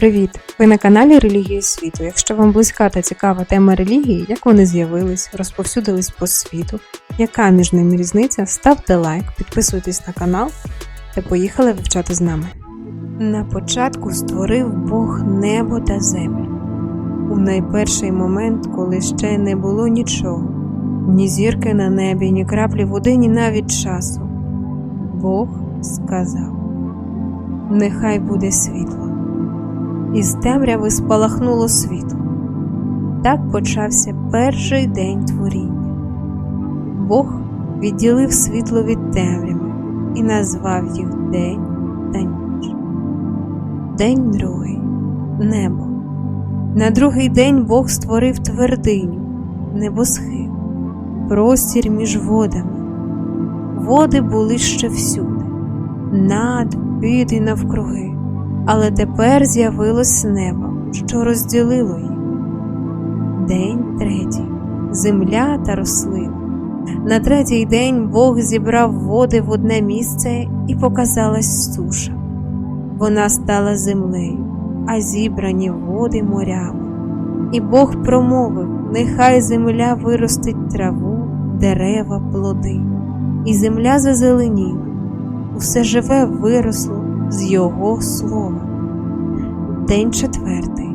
Привіт! Ви на каналі Релігії світу. Якщо вам близька та цікава тема релігії, як вони з'явились, розповсюдились по світу, яка між ними різниця, ставте лайк, підписуйтесь на канал та поїхали вивчати з нами. На початку створив Бог небо та землю. У найперший момент, коли ще не було нічого, ні зірки на небі, ні краплі води, ні навіть часу. Бог сказав: Нехай буде світло. Із темряви спалахнуло світло. Так почався перший день творіння. Бог відділив світло від темряви і назвав їх день та ніч. День другий небо. На другий день Бог створив твердиню, небосхил, простір між водами. Води були ще всюди, над, під і навкруги. Але тепер з'явилось небо, що розділило їх. День третій земля та рослини. На третій день Бог зібрав води в одне місце і показалась суша. Вона стала землею, а зібрані води морями. І Бог промовив: Нехай земля виростить траву, дерева, плоди, і земля зазеленіла, усе живе виросло з Його слова. День четвертий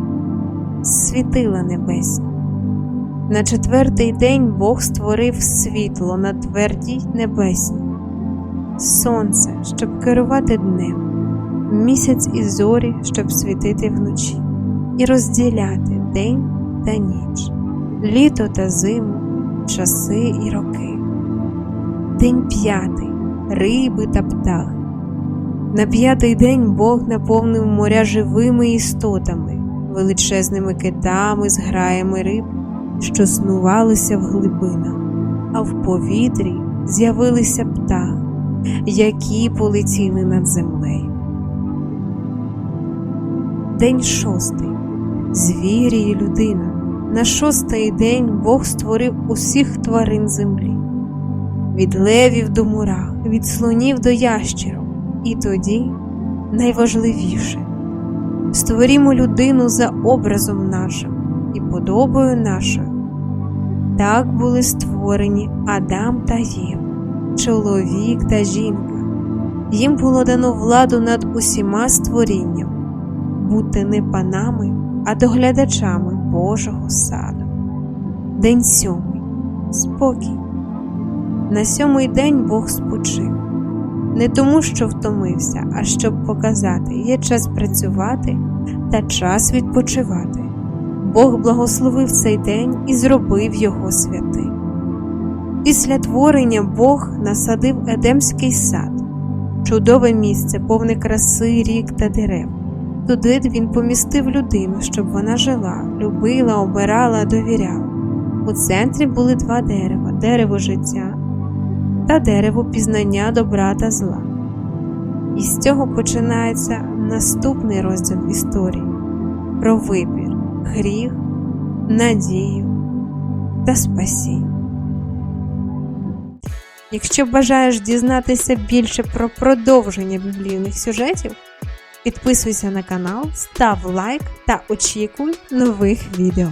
світила небесні. На четвертий день Бог створив світло на твердій небесній, сонце, щоб керувати днем, місяць і зорі, щоб світити вночі, і розділяти день та ніч, літо та зиму, часи і роки. День п'ятий риби та птахи. На п'ятий день Бог наповнив моря живими істотами, величезними китами, зграями риб, що снувалися в глибинах, а в повітрі з'явилися птахи, які полетіли над землею. День шостий звірі і людина. На шостий день Бог створив усіх тварин землі, від левів до мурах, від слонів до ящерів. І тоді найважливіше створімо людину за образом нашим і подобою нашою. Так були створені Адам та Єва, чоловік та жінка. Їм було дано владу над усіма створінням, бути не панами, а доглядачами Божого саду. День сьомий спокій. На сьомий день Бог спочив не тому, що втомився, а щоб показати, є час працювати та час відпочивати. Бог благословив цей день і зробив його святим. Після творення Бог насадив Едемський сад, чудове місце, повне краси, рік та дерев. Туди він помістив людину, щоб вона жила, любила, обирала, довіряла. У центрі були два дерева дерево життя та дерево пізнання добра та зла. І з цього починається наступний розділ історії про вибір, гріх, надію та спасіння. Якщо бажаєш дізнатися більше про продовження біблійних сюжетів, підписуйся на канал, став лайк та очікуй нових відео.